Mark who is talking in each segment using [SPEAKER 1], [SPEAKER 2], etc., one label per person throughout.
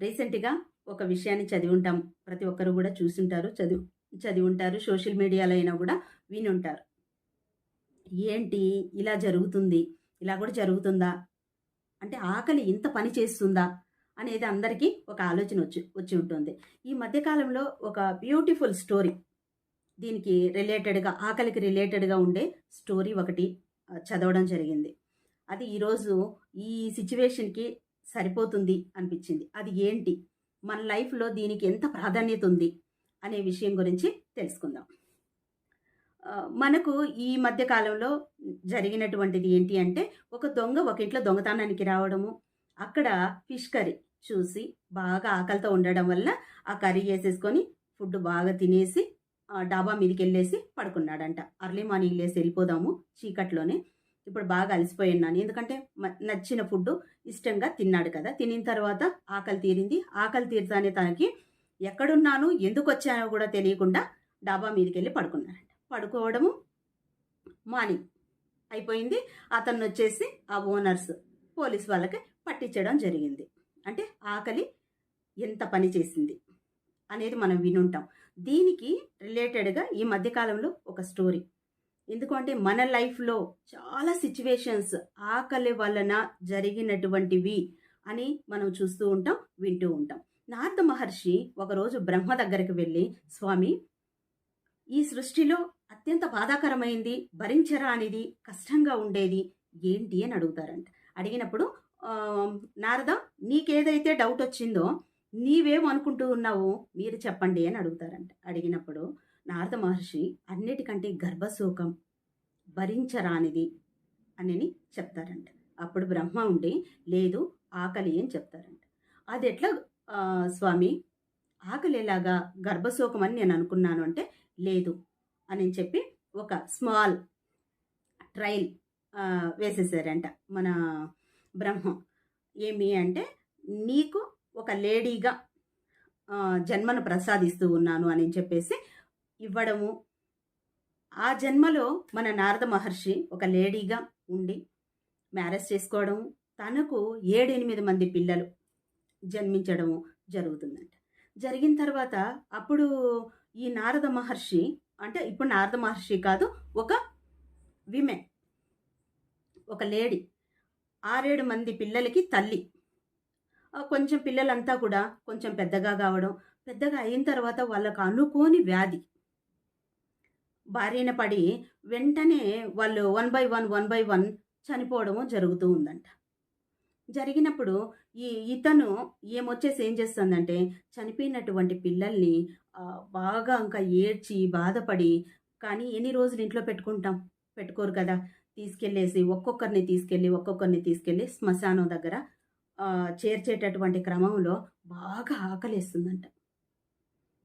[SPEAKER 1] రీసెంట్గా ఒక విషయాన్ని చదివి ఉంటాం. ప్రతి ఒక్కరు కూడా చూసుంటారు చదువు చదివి ఉంటారు. సోషల్ మీడియాలో అయినా కూడా వినుంటారు ఏంటి? ఇలా జరుగుతుంది. ఇలా కూడా జరుగుతుందా? అంటే ఆకలి ఇంత పని చేస్తుందా? అనేది అందరికీ ఒక ఆలోచన వచ్చి వచ్చి ఉంటుంది. ఈ మధ్యకాలంలో ఒక బ్యూటిఫుల్ స్టోరీ దీనికి రిలేటెడ్గా ఆకలికి రిలేటెడ్గా ఉండే స్టోరీ ఒకటి చదవడం జరిగింది. అది ఈరోజు ఈ సిచ్యువేషన్కి సరిపోతుంది అనిపించింది. అది ఏంటి? మన లైఫ్లో దీనికి ఎంత ప్రాధాన్యత ఉంది? అనే విషయం గురించి తెలుసుకుందాం. మనకు ఈ మధ్య కాలంలో జరిగినటువంటిది ఏంటి అంటే ఒక దొంగ ఒక ఇంట్లో దొంగతనానికి రావడము అక్కడ ఫిష్ కర్రీ చూసి బాగా ఆకలితో ఉండడం వల్ల ఆ కర్రీ వేసేసుకొని ఫుడ్ బాగా తినేసి ఆ, డాబా మీదకి వెళ్ళేసి పడుకున్నాడంట. అర్లీ మార్నింగ్ లేసి వెళ్ళిపోదాము చీకట్లోనే. ఇప్పుడు బాగా అలసిపోయి ఉన్నాను ఎందుకంటే మ- నచ్చిన ఫుడ్ ఇష్టంగా తిన్నాడు కదా. తినిన తర్వాత ఆకలి తీరింది. ఆకలి తీరుతానే తనకి ఎక్కడున్నాను ఎందుకు వచ్చానో కూడా తెలియకుండా డాబా మీదకి వెళ్ళి పడుకున్నాడంట పడుకోవడము మార్నింగ్ అయిపోయింది. అతను వచ్చేసి ఆ ఓనర్స్ పోలీస్ వాళ్ళకి పట్టించడం జరిగింది. అంటే ఆకలి ఎంత పని చేసింది అనేది మనం వినుంటాం. దీనికి రిలేటెడ్గా ఈ మధ్యకాలంలో ఒక స్టోరీ ఎందుకంటే మన లైఫ్లో చాలా సిచ్యువేషన్స్ ఆకలి వలన జరిగినటువంటివి అని మనం చూస్తూ ఉంటాం వింటూ ఉంటాం. నారద మహర్షి ఒకరోజు బ్రహ్మ దగ్గరికి వెళ్ళి స్వామి ఈ సృష్టిలో అత్యంత బాధాకరమైంది భరించరానిది కష్టంగా ఉండేది ఏంటి? అని అడుగుతారంట. అడిగినప్పుడు నారద నీకేదైతే డౌట్ వచ్చిందో నీవేమనుకుంటూ ఉన్నావు మీరు చెప్పండి అని అడుగుతారంట. అడిగినప్పుడు నారద మహర్షి అన్నిటికంటే గర్భశోకం భరించరానిది అని చెప్తారంట. అప్పుడు బ్రహ్మ ఉండి లేదు ఆకలి అని చెప్తారంట. అది ఎట్లా స్వామి? ఆకలి ఎలాగా? గర్భశోకం అని నేను అనుకున్నాను అంటే లేదు అని చెప్పి ఒక స్మాల్ ట్రైల్ వేసేసారంట మన బ్రహ్మ. ఏమి అంటే నీకు ఒక లేడీగా జన్మను ప్రసాదిస్తూ ఉన్నాను అని చెప్పేసి ఇవ్వడము. ఆ జన్మలో మన నారద మహర్షి ఒక లేడీగా ఉండి మ్యారేజ్ చేసుకోవడము తనకు ఏడెనిమిది మంది పిల్లలు జన్మించడము జరుగుతుందంట. జరిగిన తర్వాత అప్పుడు ఈ నారద మహర్షి అంటే ఇప్పుడు నారద మహర్షి కాదు ఒక విమెన్ ఒక లేడీ ఆరేడు మంది పిల్లలకి తల్లి. కొంచెం పిల్లలంతా కూడా కొంచెం పెద్దగా కావడం పెద్దగా అయిన తర్వాత వాళ్ళకు అనుకోని వ్యాధి. బారిన పడి వెంటనే వాళ్ళు one by one one by one చనిపోవడము జరుగుతూ ఉందంట. జరిగినప్పుడు ఈ ఇతను ఏమొచ్చేసి ఏం చేస్తుందంటే చనిపోయినటువంటి పిల్లల్ని బాగా ఇంకా ఏడ్చి బాధపడి కానీ ఎన్ని రోజులు ఇంట్లో పెట్టుకుంటాం? పెట్టుకోరు కదా. తీసుకెళ్ళేసి ఒక్కొక్కరిని తీసుకెళ్ళి ఒక్కొక్కరిని తీసుకెళ్ళి శ్మశానం దగ్గర చేర్చేటటువంటి క్రమంలో బాగా ఆకలేస్తుందంట.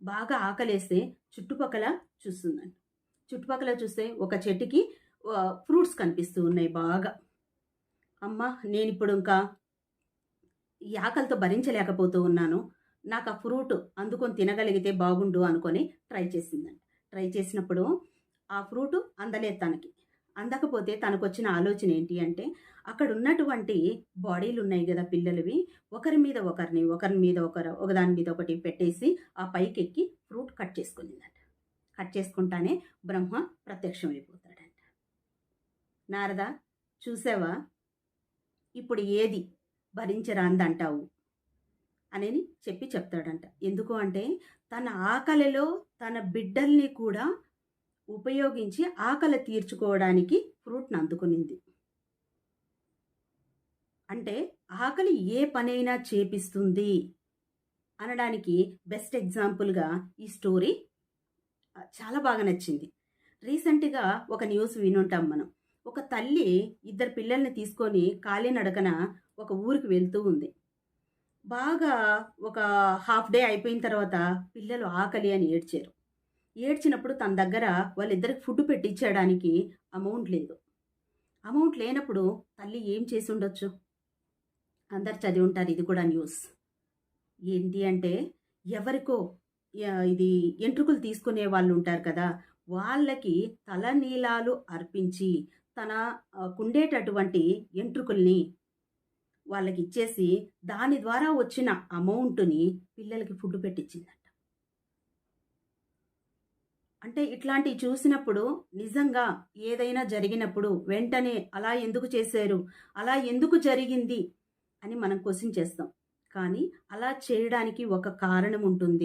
[SPEAKER 1] బాగా ఆకలేస్తే చుట్టుపక్కల చూస్తుందంట. చుట్టుపక్కల చూస్తే ఒక చెట్టుకి ఫ్రూట్స్ కనిపిస్తూ ఉన్నాయి బాగా. అమ్మ నేను ఇప్పుడు ఇంకా ఈ ఆకలితో భరించలేకపోతూ ఉన్నాను. నాకు ఆ ఫ్రూట్ అందుకొని తినగలిగితే బాగుండు అనుకొని ట్రై చేసిందండి ట్రై చేసినప్పుడు ఆ ఫ్రూట్ అందలేదు తనకి. అందకపోతే తనకు వచ్చిన ఆలోచన ఏంటి అంటే అక్కడ ఉన్నటువంటి బాడీలు ఉన్నాయి కదా పిల్లలవి ఒకరి మీద ఒకరిని ఒకరి మీద ఒకరు ఒకదాని మీద ఒకటి పెట్టేసి ఆ పైకి ఎక్కి ఫ్రూట్ కట్ చేసుకునిందండి కట్ చేసుకుంటానే బ్రహ్మ ప్రత్యక్షం అయిపోతాడంట నారద చూసావా? ఇప్పుడు ఏది భరించరాందంటావు? అనేది చెప్పి చెప్తాడంట. ఎందుకు అంటే తన ఆకలిలో తన బిడ్డల్ని కూడా ఉపయోగించి ఆకలి తీర్చుకోవడానికి ఫ్రూట్ని అందుకునింది. అంటే ఆకలి ఏ పనైనా చేపిస్తుంది అనడానికి బెస్ట్ ఎగ్జాంపుల్గా ఈ స్టోరీ చాలా బాగా నచ్చింది. రీసెంట్గా ఒక న్యూస్ వినుంటాం మనం. ఒక తల్లి ఇద్దరు పిల్లల్ని తీసుకొని కాలినడకన ఒక ఊరికి వెళ్తూ ఉంది. బాగా ఒక హాఫ్ డే అయిపోయిన తర్వాత పిల్లలు ఆకలి అని ఏడ్చారు. ఏడ్చినప్పుడు తన దగ్గర వాళ్ళిద్దరికి ఫుడ్ పెట్టించడానికి అమౌంట్ లేదు. అమౌంట్ లేనప్పుడు తల్లి ఏం చేసి ఉండొచ్చు? అందరు చదివి ఉంటారు ఇది కూడా న్యూస్. ఏంటి అంటే ఎవరికో ఇది ఎంట్రుకులు తీసుకునే వాళ్ళు ఉంటారు కదా వాళ్ళకి తలనీలాలు అర్పించి తన కుండేటటువంటి ఎంట్రుకుల్ని వాళ్ళకి ఇచ్చేసి దాని ద్వారా వచ్చిన అమౌంట్ని పిల్లలకి ఫుడ్ పెట్టించిందంట అంటే ఇట్లాంటివి చూసినప్పుడు నిజంగా ఏదైనా జరిగినప్పుడు వెంటనే అలా ఎందుకు చేశారు అలా ఎందుకు జరిగింది అని మనం క్వశ్చన్ చేస్తాం. కానీ అలా చేయడానికి ఒక కారణం ఉంటుంది.